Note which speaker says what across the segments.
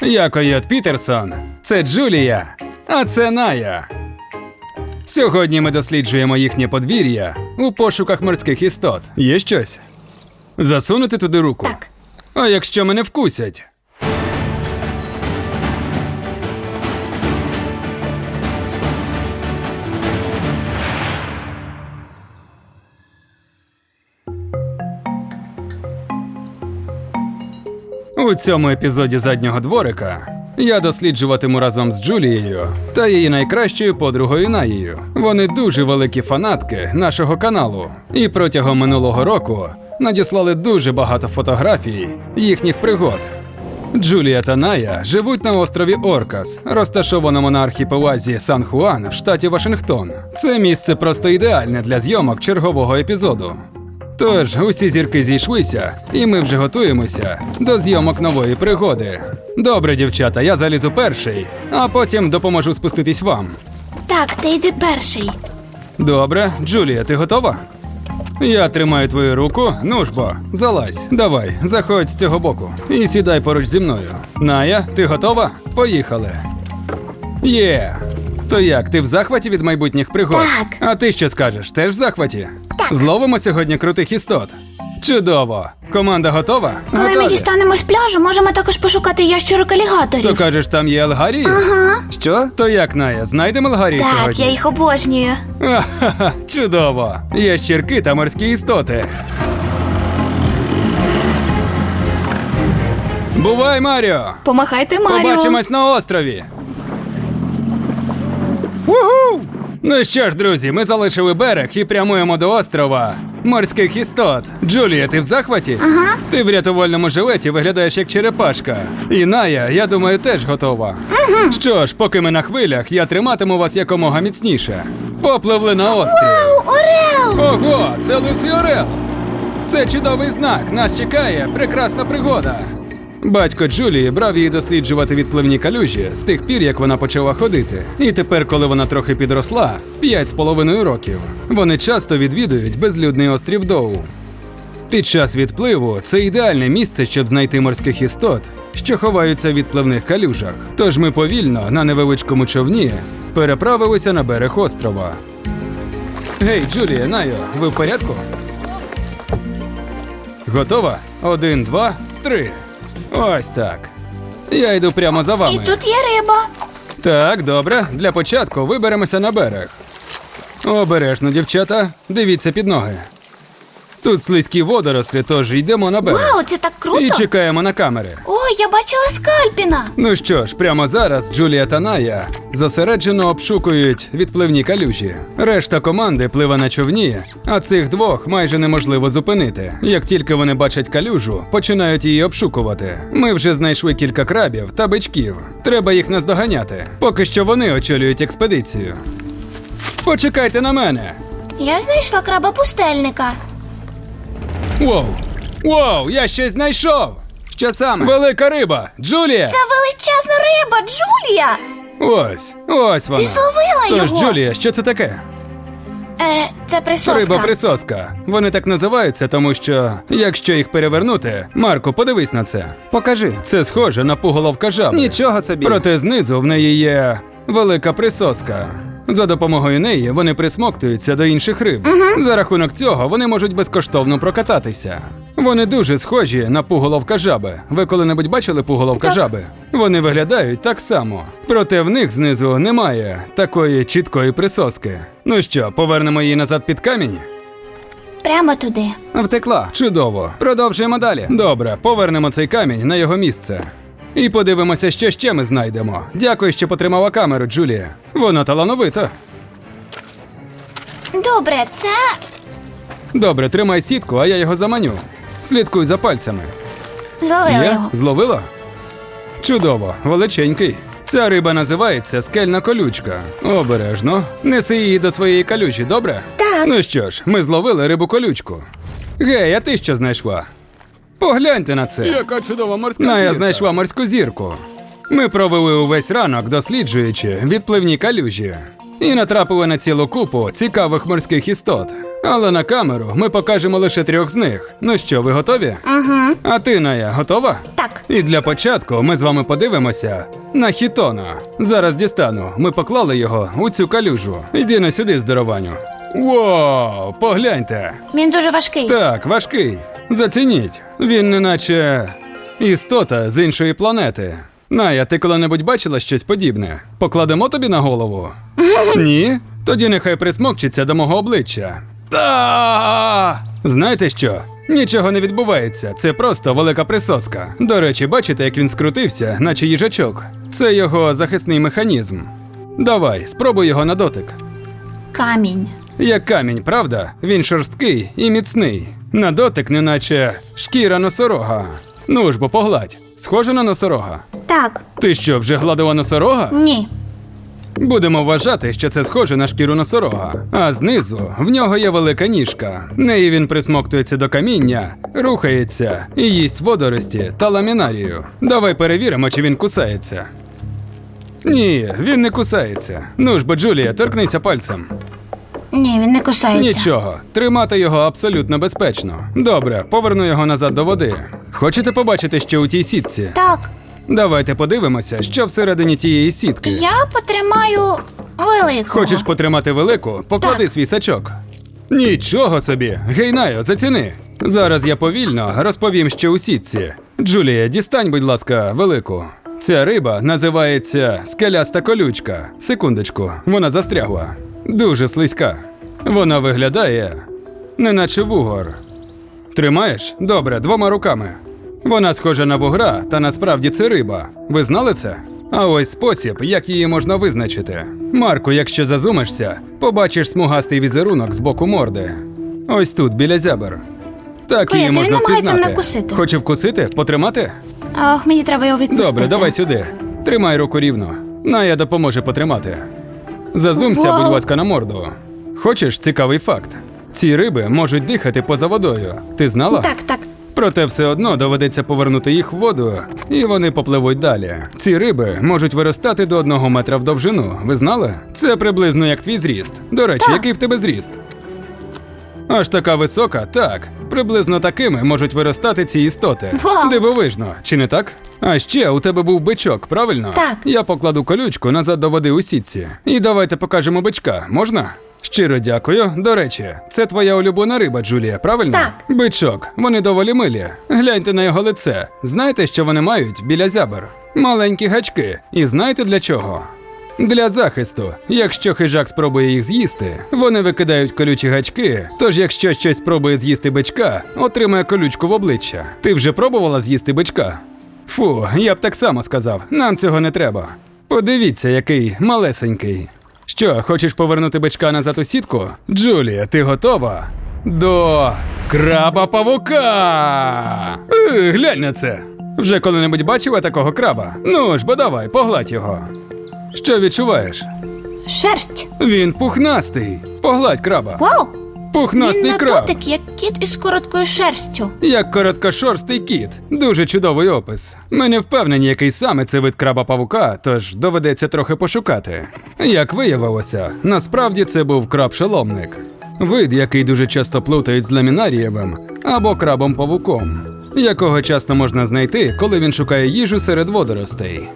Speaker 1: Я Койот Пітерсон, це Джулія, а це Ная. Сьогодні ми досліджуємо їхнє подвір'я у пошуках морських істот. Є щось? Засунути туди руку?
Speaker 2: Так.
Speaker 1: А якщо мене вкусять? У цьому епізоді заднього дворика я досліджуватиму разом з Джулією та її найкращою подругою Наєю. Вони дуже великі фанатки нашого каналу, і протягом минулого року надіслали дуже багато фотографій їхніх пригод. Джулія та Ная живуть на острові Оркас, розташованому на архіпелазі Сан Хуан в штаті Вашингтон. Це місце просто ідеальне для зйомок чергового епізоду. Тож усі зірки зійшлися, і ми вже готуємося до зйомок нової пригоди. Добре, дівчата, я залізу перший, а потім допоможу спуститись вам.
Speaker 2: Так, ти йди перший.
Speaker 1: Добре, Джулія, ти готова? Я тримаю твою руку, ну ж бо, залазь. Давай, заходь з цього боку і сідай поруч зі мною. Ная, ти готова? Поїхали. Є. То як, ти в захваті від майбутніх пригод?
Speaker 2: Так.
Speaker 1: А ти що скажеш? Теж в захваті? Зловимо сьогодні крутих істот. Чудово! Команда готова?
Speaker 2: Коли ми
Speaker 1: Готові?
Speaker 2: дістанемо з пляжу, можемо також пошукати ящерок алігаторів.
Speaker 1: То кажеш, там є алгарії?
Speaker 2: Ага.
Speaker 1: Що? То як, Ная, знайдемо алгарії
Speaker 2: Так,
Speaker 1: сьогодні?
Speaker 2: я їх обожнюю.
Speaker 1: Ха-ха, чудово! Є та морські істоти. Бувай, Маріо!
Speaker 2: Помахайте Маріо.
Speaker 1: Побачимось на острові. Уху! Ну що ж, друзі, ми залишили берег і прямуємо до острова морських істот. Джулія, ти в захваті?
Speaker 2: Ага.
Speaker 1: Ти в рятувальному жилеті виглядаєш як черепашка. І Ная, я думаю, теж готова. Угу. Що ж, поки ми на хвилях, я триматиму вас якомога міцніше. Попливли на острів.
Speaker 2: Вау, Орел!
Speaker 1: Ого, це лисий орел! Це чудовий знак. Нас чекає прекрасна пригода. Батько Джулії брав її досліджувати відпливні калюжі з тих пір, як вона почала ходити. І тепер, коли вона трохи підросла, п'ять з половиною років, вони часто відвідують безлюдний острів Доу. Під час відпливу це ідеальне місце, щоб знайти морських істот, що ховаються в відпливних калюжах. Тож ми повільно на невеличкому човні переправилися на берег острова. Гей, Джулія, Найо, ви в порядку? Готова? Один, два, три. Ось так. Я йду прямо за вами.
Speaker 2: І тут є риба.
Speaker 1: Так, добре. Для початку виберемося на берег. Обережно, дівчата, дивіться під ноги. Тут слизькі водорослі, тож йдемо на берег.
Speaker 2: Вау, це так круто.
Speaker 1: І чекаємо на камери.
Speaker 2: Ой, я бачила скальпіна.
Speaker 1: Ну що ж, прямо зараз Джулія та Ная зосереджено обшукують відпливні калюжі. Решта команди пливе на човні, а цих двох майже неможливо зупинити. Як тільки вони бачать калюжу, починають її обшукувати. Ми вже знайшли кілька крабів та бичків. Треба їх наздоганяти. Поки що вони очолюють експедицію. Почекайте на мене.
Speaker 2: Я знайшла краба пустельника.
Speaker 1: Воу! Воу, я щось знайшов! Що саме? Велика риба! Джулія!
Speaker 2: Це величезна риба, Джулія!
Speaker 1: Ось, ось вона.
Speaker 2: Ти зловила
Speaker 1: Тож,
Speaker 2: його?
Speaker 1: Джулія, що це таке?
Speaker 2: Е, це присоска.
Speaker 1: Риба присоска. Вони так називаються, тому що якщо їх перевернути, Марко, подивись на це. Покажи. Це схоже на пуголовка жаби.
Speaker 3: Нічого собі.
Speaker 1: Проте знизу в неї є велика присоска. За допомогою неї вони присмоктуються до інших риб. За рахунок цього вони можуть безкоштовно прокататися. Вони дуже схожі на пуголовка жаби. Ви коли-небудь бачили пуголовка
Speaker 2: Так.
Speaker 1: жаби? Вони виглядають так само. Проте в них знизу немає такої чіткої присоски. Ну що, повернемо її назад під камінь?
Speaker 2: Прямо туди.
Speaker 3: Втекла.
Speaker 1: Чудово.
Speaker 3: Продовжуємо далі.
Speaker 1: Добре, повернемо цей камінь на його місце. І подивимося, що ще ми знайдемо. Дякую, що потримала камеру, Джулія. Вона талановита.
Speaker 2: Добре, це.
Speaker 1: Добре, тримай сітку, а я його заманю. Слідкуй за пальцями.
Speaker 2: Зловила
Speaker 1: Є?
Speaker 2: його.
Speaker 1: Зловила? Чудово, величенький. Ця риба називається скельна колючка. Обережно. Неси її до своєї калючі, добре?
Speaker 2: Так.
Speaker 1: Ну що ж, ми зловили рибу колючку. Гей, а ти що знайшла? Погляньте на це. Яка чудова морська Ная
Speaker 3: зірка.
Speaker 1: знайшла морську зірку. Ми провели увесь ранок, досліджуючи відпливні калюжі, і натрапили на цілу купу цікавих морських істот. Але на камеру ми покажемо лише трьох з них. Ну що, ви готові?
Speaker 2: Угу.
Speaker 1: А ти, Ная, готова?
Speaker 2: Так.
Speaker 1: І для початку ми з вами подивимося на хітона. Зараз дістану. Ми поклали його у цю калюжу. Йди на сюди, здорованю. Вау, погляньте.
Speaker 2: Він дуже важкий.
Speaker 1: Так, важкий. Зацініть. Він неначе істота з іншої планети. Ная, ти коли-небудь бачила щось подібне? Покладемо тобі на голову? Ні? Тоді нехай присмокчиться до мого обличчя. Та! Знаєте що? Нічого не відбувається, це просто велика присоска. До речі, бачите, як він скрутився, наче їжачок. Це його захисний механізм. Давай, спробуй його на дотик.
Speaker 2: Камінь.
Speaker 1: Як камінь, правда? Він шорсткий і міцний. На дотик, неначе шкіра носорога. Ну ж бо погладь. Схоже на носорога.
Speaker 2: Так.
Speaker 1: Ти що, вже гладила носорога?
Speaker 2: Ні.
Speaker 1: Будемо вважати, що це схоже на шкіру носорога. А знизу в нього є велика ніжка. Неї він присмоктується до каміння, рухається і їсть водорості та ламінарію. Давай перевіримо, чи він кусається. Ні, він не кусається. Ну ж бо, Джулія, торкнися пальцем.
Speaker 2: Ні, він не кусається.
Speaker 1: Нічого, тримати його абсолютно безпечно. Добре, поверну його назад до води. Хочете побачити, що у тій сітці?
Speaker 2: Так.
Speaker 1: Давайте подивимося, що всередині тієї сітки.
Speaker 2: Я потримаю великого.
Speaker 1: Хочеш потримати велику? Поклади
Speaker 2: Так.
Speaker 1: свій сачок. Нічого собі, гейнайо, заціни. Зараз я повільно розповім, що у сітці. Джулія, дістань, будь ласка, велику. Ця риба називається скеляста колючка. Секундочку, вона застрягла. Дуже слизька. Вона виглядає, неначе вугор. Тримаєш? Добре, двома руками. Вона схожа на вугра, та насправді це риба. Ви знали це? А ось спосіб, як її можна визначити. Марку, якщо зазумишся, побачиш смугастий візерунок з боку морди. Ось тут, біля зябер. Так
Speaker 2: Коля,
Speaker 1: її
Speaker 2: він
Speaker 1: можна впізнати.
Speaker 2: вкусити.
Speaker 1: Хоче вкусити? Потримати?
Speaker 2: Ох, мені треба його відпустити.
Speaker 1: Добре, давай сюди. Тримай руку рівно. Ная допоможе потримати. Зазумся,
Speaker 2: Вау.
Speaker 1: будь ласка, на морду. Хочеш цікавий факт? Ці риби можуть дихати поза водою. Ти знала?
Speaker 2: Так, так.
Speaker 1: Проте все одно доведеться повернути їх в воду, і вони попливуть далі. Ці риби можуть виростати до одного метра в довжину. Ви знали? Це приблизно як твій зріст. До речі,
Speaker 2: Так.
Speaker 1: який в тебе зріст? Аж така висока, так. Приблизно такими можуть виростати ці істоти.
Speaker 2: Вау.
Speaker 1: Дивовижно, чи не так? А ще у тебе був бичок, правильно?
Speaker 2: Так.
Speaker 1: Я покладу колючку назад до води у сітці. І давайте покажемо бичка, можна? Щиро дякую. До речі, це твоя улюблена риба, Джулія, правильно?
Speaker 2: Так.
Speaker 1: Бичок, вони доволі милі. Гляньте на його лице. Знаєте, що вони мають біля зябер? Маленькі гачки. І знаєте для чого? Для захисту. Якщо хижак спробує їх з'їсти, вони викидають колючі гачки. Тож, якщо щось спробує з'їсти бичка, отримає колючку в обличчя. Ти вже пробувала з'їсти бичка? Фу, я б так само сказав. Нам цього не треба. Подивіться, який малесенький. Що, хочеш повернути бичка назад у сітку? Джулія, ти готова? До краба павука. Е, глянь на це. Вже коли-небудь бачила такого краба? Ну ж, бо давай, погладь його. Що відчуваєш?
Speaker 2: Шерсть.
Speaker 1: Він пухнастий. Погладь краба.
Speaker 2: Вау!
Speaker 1: Пухнастий
Speaker 2: він на
Speaker 1: краб.
Speaker 2: дотик, як кіт із короткою шерстю.
Speaker 1: Як короткошорстий кіт. Дуже чудовий опис. Ми не впевнені, який саме це вид краба павука, тож доведеться трохи пошукати. Як виявилося, насправді це був краб-шоломник. Вид, який дуже часто плутають з ламінарієвим або крабом-павуком, якого часто можна знайти, коли він шукає їжу серед водоростей.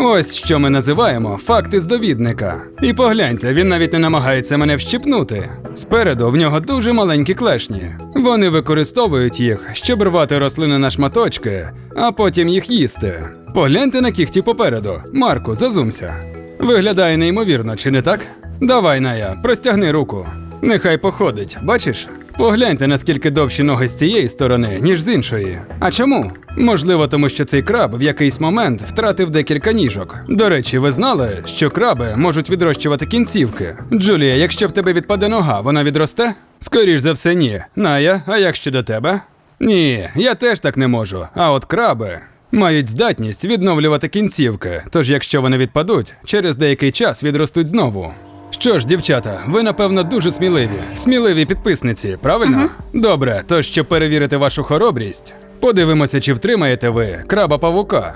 Speaker 1: Ось що ми називаємо факти з довідника. І погляньте, він навіть не намагається мене вщипнути. Спереду в нього дуже маленькі клешні. Вони використовують їх, щоб рвати рослини на шматочки, а потім їх їсти. Погляньте на кіхті попереду. Марку, зазумся. Виглядає неймовірно, чи не так? Давай, Ная, простягни руку. Нехай походить, бачиш? Погляньте, наскільки довші ноги з цієї сторони, ніж з іншої. А чому? Можливо, тому що цей краб в якийсь момент втратив декілька ніжок. До речі, ви знали, що краби можуть відрощувати кінцівки. Джулія, якщо в тебе відпаде нога, вона відросте? Скоріш за все, ні. Ная, а як щодо тебе? Ні, я теж так не можу. А от краби мають здатність відновлювати кінцівки, тож якщо вони відпадуть, через деякий час відростуть знову. Що ж, дівчата, ви напевно дуже сміливі. Сміливі підписниці, правильно? Добре, то щоб перевірити вашу хоробрість, подивимося, чи втримаєте ви краба павука.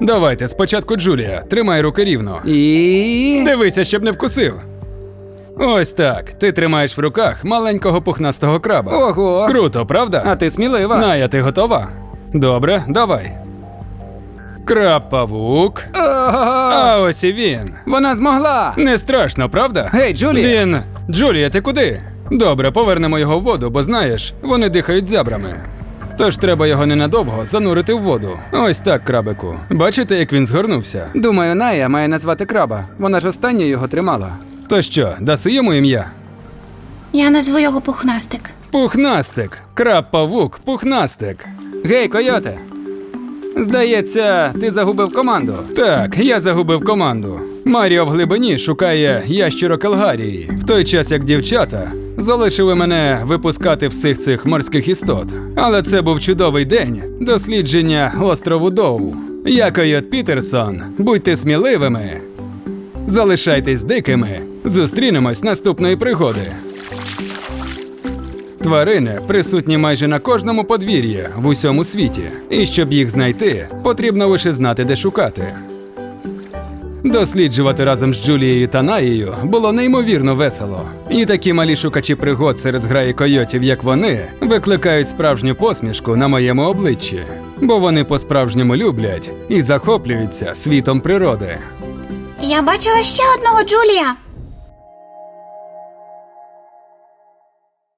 Speaker 1: Давайте, спочатку Джулія, тримай руки рівно.
Speaker 3: І.
Speaker 1: Дивися, щоб не вкусив. Ось так. Ти тримаєш в руках маленького пухнастого краба.
Speaker 3: Ого!
Speaker 1: Круто, правда?
Speaker 3: А ти смілива.
Speaker 1: Ная, ти готова? Добре, давай. Краб павук. А ось і він.
Speaker 3: Вона змогла!
Speaker 1: Не страшно, правда?
Speaker 3: Гей, Джулія!
Speaker 1: Він. Джулія, ти куди? Добре, повернемо його в воду, бо знаєш, вони дихають зябрами. Тож треба його ненадовго занурити в воду. Ось так, крабику. Бачите, як він згорнувся?
Speaker 3: Думаю, Ная має назвати краба. Вона ж останньою його тримала.
Speaker 1: То що, даси йому ім'я?
Speaker 2: Я назву його пухнастик.
Speaker 1: Пухнастик. Краб павук, пухнастик.
Speaker 3: Гей, койоте! Здається, ти загубив команду.
Speaker 1: Так, я загубив команду. Маріо в глибині шукає ящіро Калгарії, в той час як дівчата залишили мене випускати всіх цих морських істот. Але це був чудовий день дослідження острову Доу. Я Койот Пітерсон. Будьте сміливими. Залишайтесь дикими. Зустрінемось наступної пригоди. Тварини присутні майже на кожному подвір'ї в усьому світі, і щоб їх знайти, потрібно лише знати, де шукати. Досліджувати разом з Джулією та Наєю було неймовірно весело. І такі малі шукачі пригод серед зграї койотів, як вони, викликають справжню посмішку на моєму обличчі, бо вони по-справжньому люблять і захоплюються світом природи.
Speaker 2: Я бачила ще одного Джулія.